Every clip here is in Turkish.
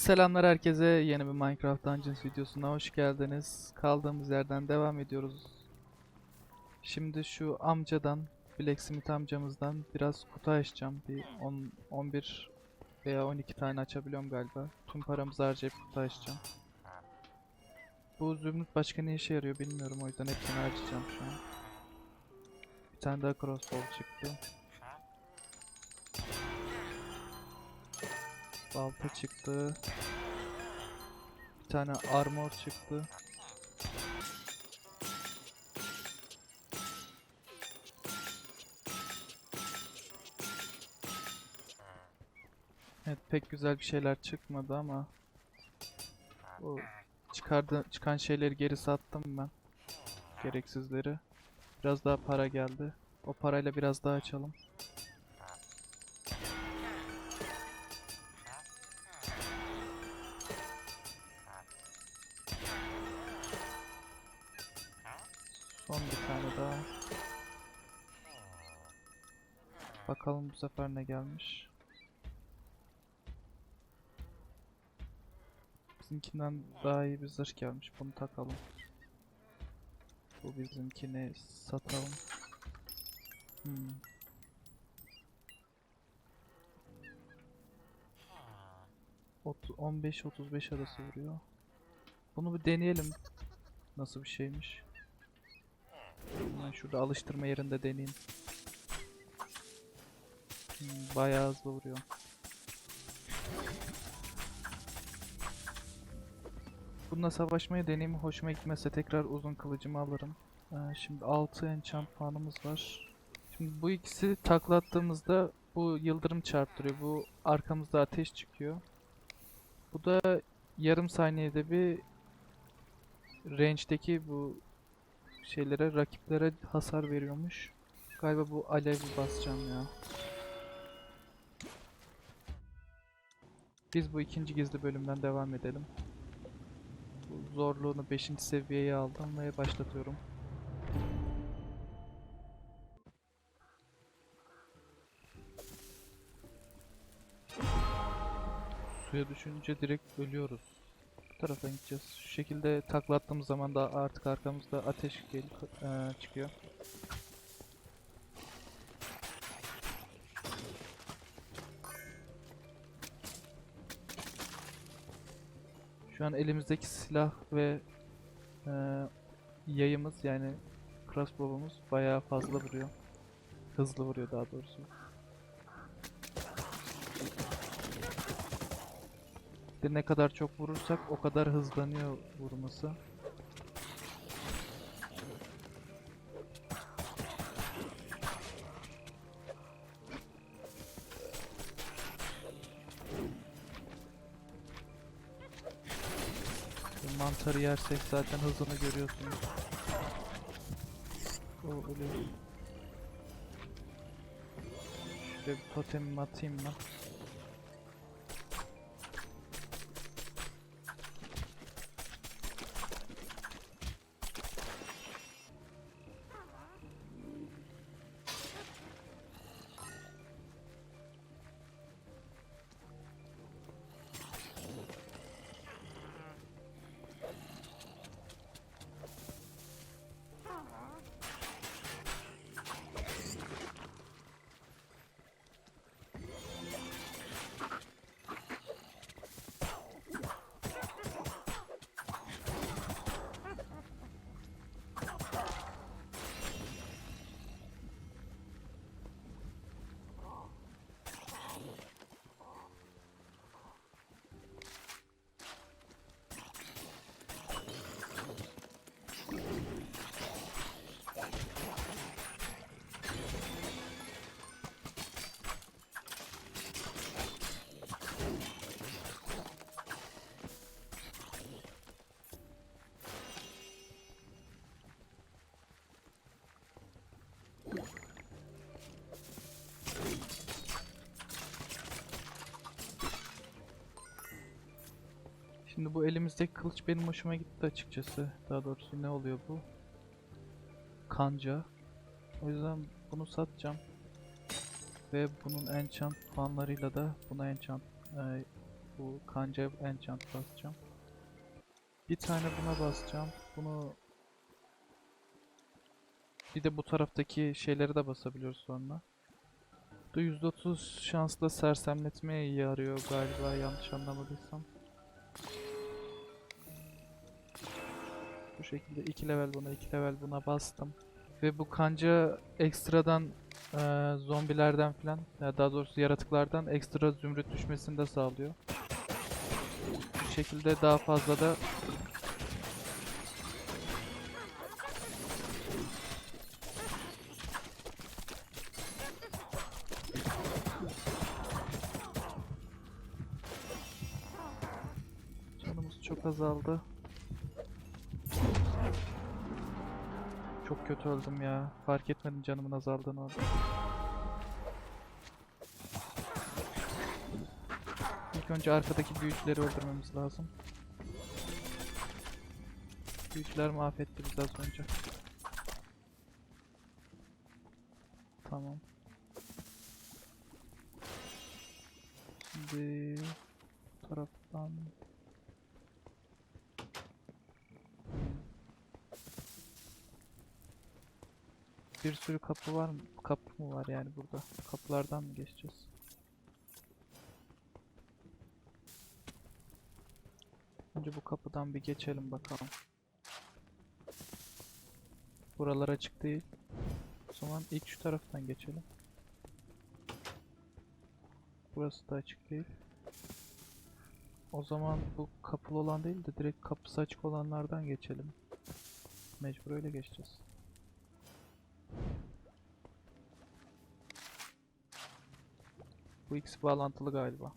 Selamlar herkese. Yeni bir Minecraft Dungeons videosuna hoş geldiniz. Kaldığımız yerden devam ediyoruz. Şimdi şu amcadan, Blacksmith amcamızdan biraz kutu açacağım. Bir 10, 11 veya 12 tane açabiliyorum galiba. Tüm paramızı harcayıp kutu açacağım. Bu zümrüt başka ne işe yarıyor bilmiyorum o yüzden hepsini harcayacağım şu an. Bir tane daha crossbow çıktı. Balta çıktı. Bir tane armor çıktı. Evet pek güzel bir şeyler çıkmadı ama o çıkardı çıkan şeyleri geri sattım ben. Gereksizleri. Biraz daha para geldi. O parayla biraz daha açalım. Son bir tane daha. Bakalım bu sefer ne gelmiş. Bizimkinden daha iyi bir zırh gelmiş. Bunu takalım. Bu bizimkini satalım. Hmm. Otu- 15-35 arası vuruyor. Bunu bir deneyelim. Nasıl bir şeymiş. Ben şurada alıştırma yerinde deneyeyim. Hmm, bayağı hızlı vuruyor. Bununla savaşmaya deneyimi hoşuma gitmezse tekrar uzun kılıcımı alırım. Ee, şimdi 6 enchant puanımız var. Şimdi bu ikisi taklattığımızda bu yıldırım çarptırıyor. Bu arkamızda ateş çıkıyor. Bu da yarım saniyede bir range'deki bu şeylere, rakiplere hasar veriyormuş. Galiba bu alevi basacağım ya. Biz bu ikinci gizli bölümden devam edelim. Bu zorluğunu 5. seviyeye aldım ve başlatıyorum. Suya düşünce direkt ölüyoruz. Tarafa gideceğiz. Şu şekilde takla attığımız zaman da artık arkamızda ateş gel eee, çıkıyor. Şu an elimizdeki silah ve eee, yayımız yani crossbow'umuz bayağı fazla vuruyor. Hızlı vuruyor daha doğrusu. De ne kadar çok vurursak o kadar hızlanıyor vurması. Mantarı yersek zaten hızını görüyorsunuz. O öyle. Şuraya bir totemimi atayım ben. Şimdi bu elimizdeki kılıç benim hoşuma gitti açıkçası. Daha doğrusu ne oluyor bu? Kanca. O yüzden bunu satacağım. Ve bunun enchant puanlarıyla da buna enchant e, Bu kanca enchant basacağım. Bir tane buna basacağım. Bunu bir de bu taraftaki şeyleri de basabiliyoruz sonra. Bu da %30 şansla sersemletmeye yarıyor galiba yanlış anlamadıysam. Bu şekilde 2 level buna 2 level buna bastım. Ve bu kanca ekstradan eee, zombilerden falan ya daha doğrusu yaratıklardan ekstra zümrüt düşmesini de sağlıyor. Bu şekilde daha fazla da Canımız çok azaldı. Çok kötü öldüm ya. Fark etmedim canımın azaldığını orada. İlk önce arkadaki büyücüleri öldürmemiz lazım. Büyücüler mahvetti bizi az önce. Tamam. Şimdi bu taraftan bir sürü kapı var mı? Kapı mı var yani burada? Kapılardan mı geçeceğiz? Önce bu kapıdan bir geçelim bakalım. Buralar açık değil. O zaman ilk şu taraftan geçelim. Burası da açık değil. O zaman bu kapılı olan değil de direkt kapısı açık olanlardan geçelim. Mecbur öyle geçeceğiz. Bu ikisi bağlantılı galiba.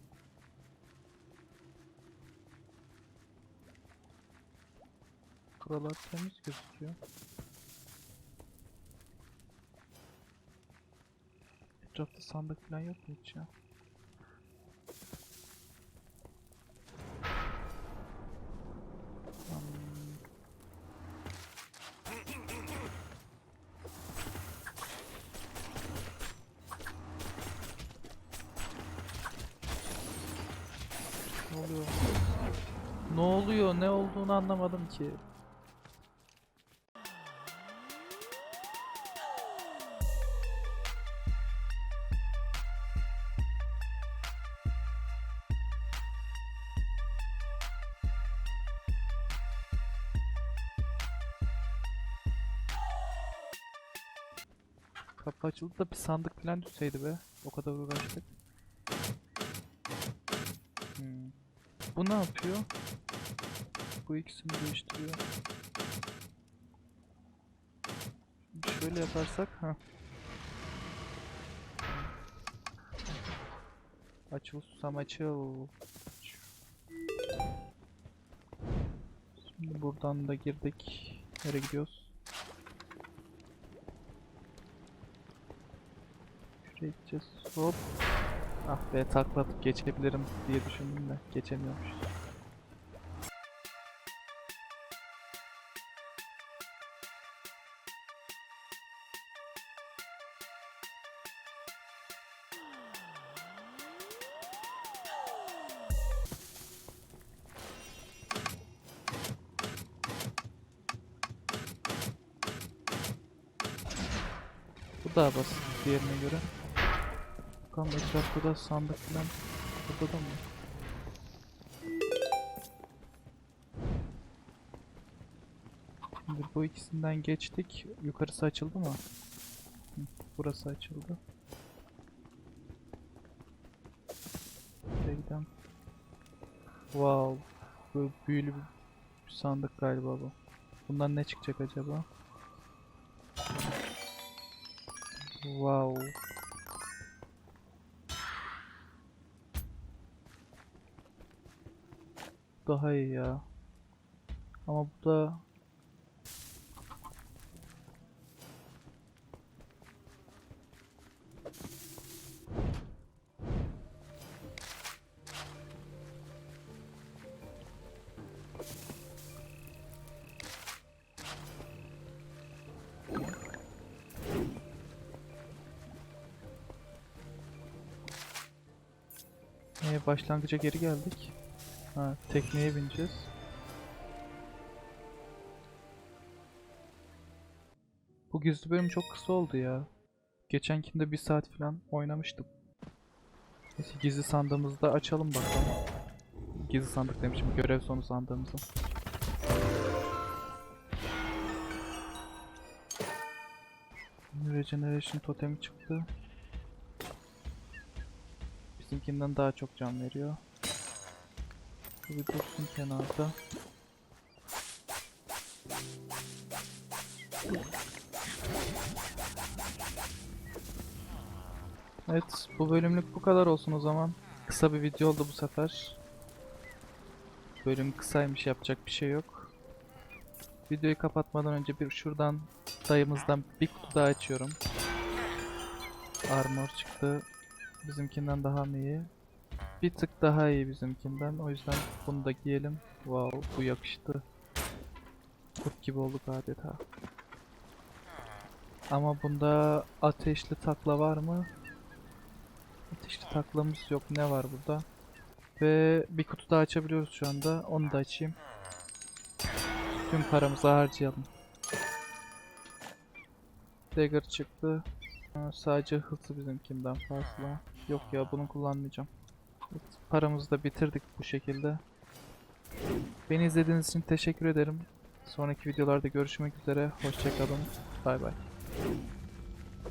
Buralar temiz gözüküyor. Etrafta sandık falan yok mu hiç ya? Ne oluyor? Ne oluyor? Ne olduğunu anlamadım ki. Kapı açıldı da bir sandık falan düşseydi be. O kadar uğraştık. Bu ne yapıyor? Bu ikisini değiştiriyor. Şimdi şöyle yaparsak ha. Açıl susam açıl. Şimdi buradan da girdik. Nereye gidiyoruz? Şuraya gideceğiz. Hop. Ah be taklatıp geçebilirim diye düşündüm de geçemiyormuş. Bu daha basit diğerine göre. Bakalım etrafta sandık falan burada da mı? Şimdi bu ikisinden geçtik. Yukarısı açıldı mı? Burası açıldı. Buraya gidelim. Wow. Bu büyülü bir sandık galiba bu. Bundan ne çıkacak acaba? Wow. daha iyi ya. Ama bu da ee, başlangıca geri geldik. Ha, tekneye bineceğiz. Bu gizli bölüm çok kısa oldu ya. Geçenkinde bir saat falan oynamıştık. Neyse gizli sandığımızı da açalım bakalım. Gizli sandık demişim, görev sonu sandığımızı. Regeneration totemi çıktı. Bizimkinden daha çok can veriyor. Bir dursun kenarda. Evet, bu bölümlük bu kadar olsun o zaman. Kısa bir video oldu bu sefer. Bölüm kısaymış, yapacak bir şey yok. Videoyu kapatmadan önce bir şuradan dayımızdan bir kutu daha açıyorum. Armor çıktı. Bizimkinden daha mı iyi? Bir tık daha iyi bizimkinden. O yüzden bunu da giyelim. Wow, bu yakıştı. Kurt gibi olduk adeta. Ama bunda ateşli takla var mı? Ateşli taklamız yok. Ne var burada? Ve bir kutu daha açabiliyoruz şu anda. Onu da açayım. Tüm paramızı harcayalım. Dagger çıktı. Sadece hızlı bizimkinden fazla. Yok ya bunu kullanmayacağım. Paramızı da bitirdik bu şekilde. Beni izlediğiniz için teşekkür ederim. Sonraki videolarda görüşmek üzere. Hoşçakalın. Bay bay.